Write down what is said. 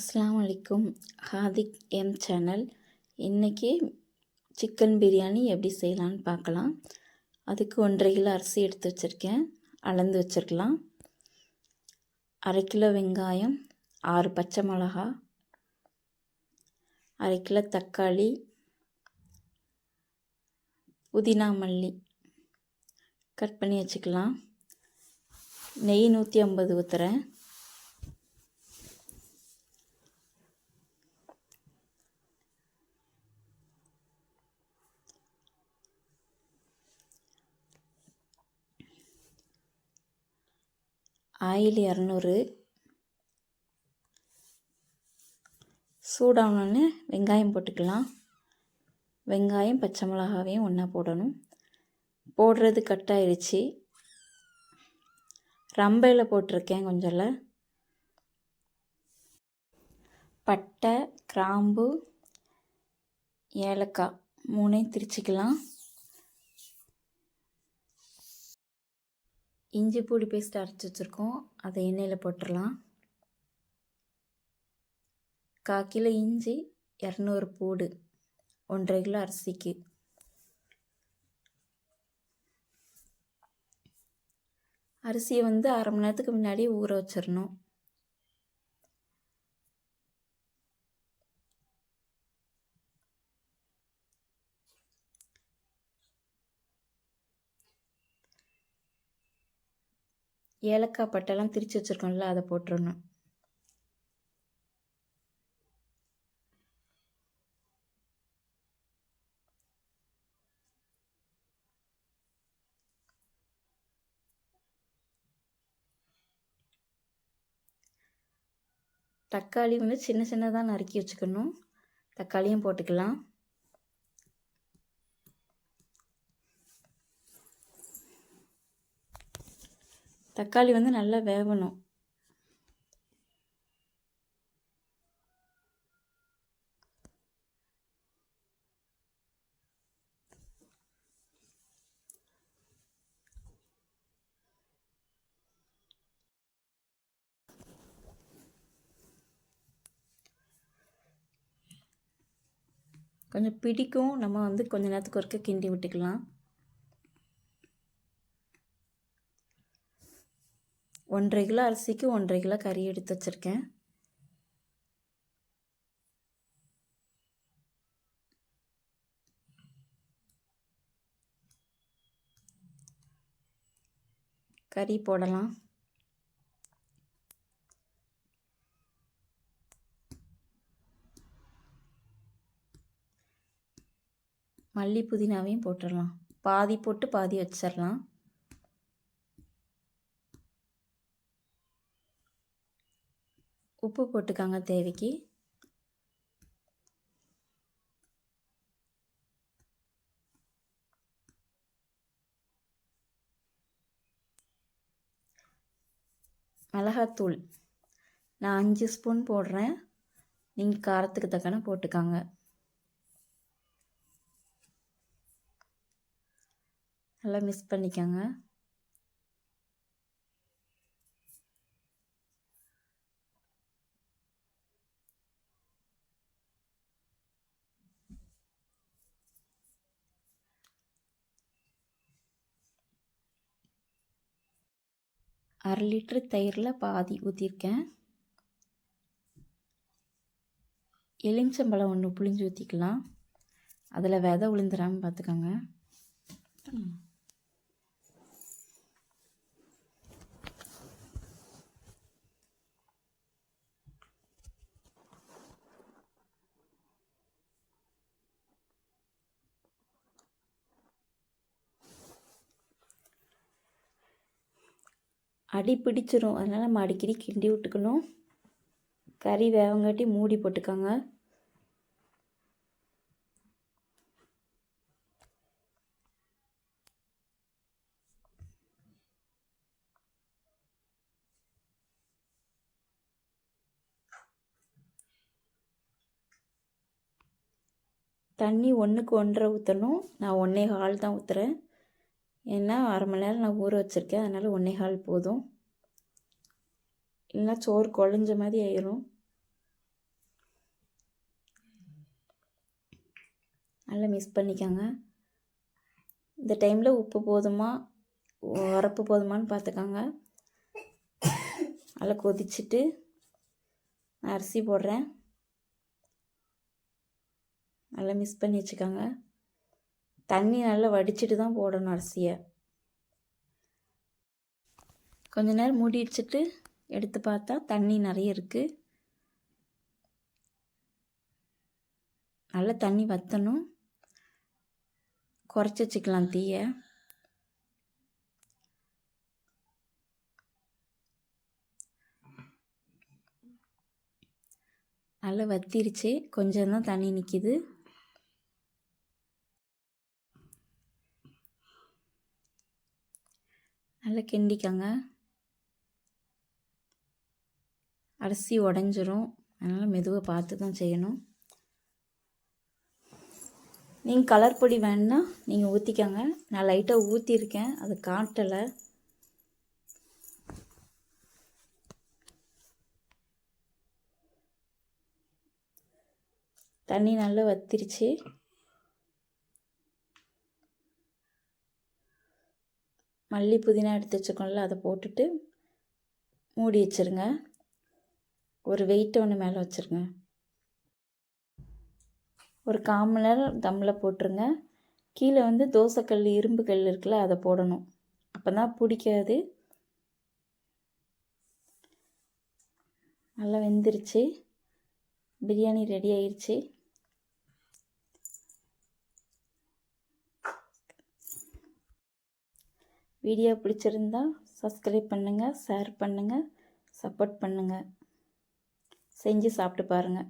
அஸ்ஸலாமு அலைக்கும். Hadiq M channel இன்றைக்கி சிக்கன் பிரியாணி எப்படி செய்யலான்னு பார்க்கலாம். அதுக்கு ஒன்றரை கிலோ அரிசி எடுத்து வச்சுருக்கேன். அளந்து வச்சுருக்கலாம். அரை கிலோ வெங்காயம் ஆறு பச்சை மிளகா அரை கிலோ தக்காளி புதினா மல்லி கட் பண்ணி வச்சுக்கலாம். நெய் நூற்றி ஐம்பது ஊற்றுறேன் ஆயில் இரநூறு. சூடானோடனே வெங்காயம் போட்டுக்கலாம். வெங்காயம் பச்சை மிளகாவையும் ஒன்றா போடணும். போடுறது கட் ஆயிடுச்சு ரம்பையில் போட்டிருக்கேன் கொஞ்சம்ல. பட்டை கிராம்பு ஏலக்காய் மூணையும் திரிச்சிக்கலாம். இஞ்சி பூடி பேஸ்ட் அரைச்சி வச்சுருக்கோம். அதை எண்ணெயில் போட்டுடலாம் கால் கிலோ இஞ்சி இரநூறு பூடு ஒன்றரை கிலோ அரிசிக்கு. அரிசியை வந்து அரை மணி நேரத்துக்கு முன்னாடி ஊற வச்சிடணும். ஏலக்காய் பட்டெல்லாம் திரிச்சு வச்சுருக்கோம்ல அதை போட்டுடணும் தக்காளி வந்து சின்ன சின்னதாக நறுக்கி வச்சுக்கணும். தக்காளியும் போட்டுக்கலாம். தக்காளி வந்து நல்லா வேகணும் கொஞ்சம் பிடிக்கும் நம்ம வந்து கொஞ்ச நேரத்துக்கு ஒருக்க கிண்டி விட்டுக்கலாம். ஒன்றரை கிலோ அரிசிக்கு ஒன்றரை கிலோ கறி எடுத்து வச்சுருக்கேன். கறி போடலாம். மல்லி புதினாவையும் போட்டுடலாம். பாதி போட்டு பாதி வச்சிடலாம். உப்பு போட்டுக்காங்க தேவைக்கு. மிளகாத்தூள் நான் அஞ்சு ஸ்பூன் போடுறேன். நீங்கள் காரத்துக்கு தக்கன போட்டுக்காங்க. நல்லா மிக்ஸ் பண்ணிக்கோங்க. அரை லிட்ரு தயிரில் பாதி ஊற்றிருக்கேன் எலுமிச்சம்பழம் ஒன்று புளிஞ்சு ஊற்றிக்கலாம் அதில் விதை விழுந்துடாமல் பார்த்துக்கோங்க அடி பிடிச்சிரும். அதனால் நம்ம அடிக்கடி கிண்டி விட்டுக்கணும். கறி வேவங்காட்டி மூடி போட்டுக்கோங்க. தண்ணி ஒன்றுக்கு ஒன்றரை ஊற்றணும் நான் ஒன்றே கால் தான் ஊற்றுறேன் ஏன்னா அரை மணி நேரம் நான் ஊற வச்சுருக்கேன். அதனால் ஒன்றே கால் போதும். இல்லைனா சோறு குழஞ்ச மாதிரி ஆயிரும். நல்லா மிஸ் பண்ணிக்கோங்க. இந்த டைமில் உப்பு போதுமா? உரப்பு போதுமான்னு பார்த்துக்கோங்க நல்லா கொதிச்சுட்டு அரிசி போடுறேன். நல்லா மிஸ் பண்ணி வச்சுக்கோங்க. தண்ணி நல்லா வடிச்சிட்டு தான் போடணும் அரிசியை. கொஞ்ச நேரம் மூடி வச்சுட்டு எடுத்து பார்த்தா தண்ணி நிறைய இருக்குது நல்லா தண்ணி வற்றணும் குறைச்சி வச்சுக்கலாம் தீயை. நல்லா வத்திருச்சு. கொஞ்சம் தான் தண்ணி நிற்கிது நல்லா கிண்டிக்கங்க. அரிசி உடஞ்சிரும். அதனால் மெதுவாக பார்த்து தான் செய்யணும். நீங்கள் கலர் பொடி வேணுன்னா நீங்கள் ஊற்றிக்கங்க நான் லைட்டாக ஊற்றிருக்கேன் அது காட்டலை. தண்ணி நல்லா வத்திருச்சு. மல்லி புதினா எடுத்து வச்சுக்கோங்கள அதை போட்டுட்டு மூடி வச்சுருங்க. ஒரு வெயிட்டை ஒன்று மேலே வச்சுருங்க. ஒரு கால் நேரம் தம்மில் போட்டுருங்க. கீழே வந்து தோசைக்கல் இரும்பு கல் இருக்குல்ல அதை போடணும். அப்போ தான் பிடிக்காது. நல்லா வெந்துருச்சு. பிரியாணி ரெடி ஆயிடுச்சு வீடியோ பிடிச்சிருந்தா சப்ஸ்கிரைப் பண்ணுங்கள் ஷேர் பண்ணுங்கள் சப்போர்ட் பண்ணுங்கள் செஞ்சு சாப்பிட்டு பாருங்கள்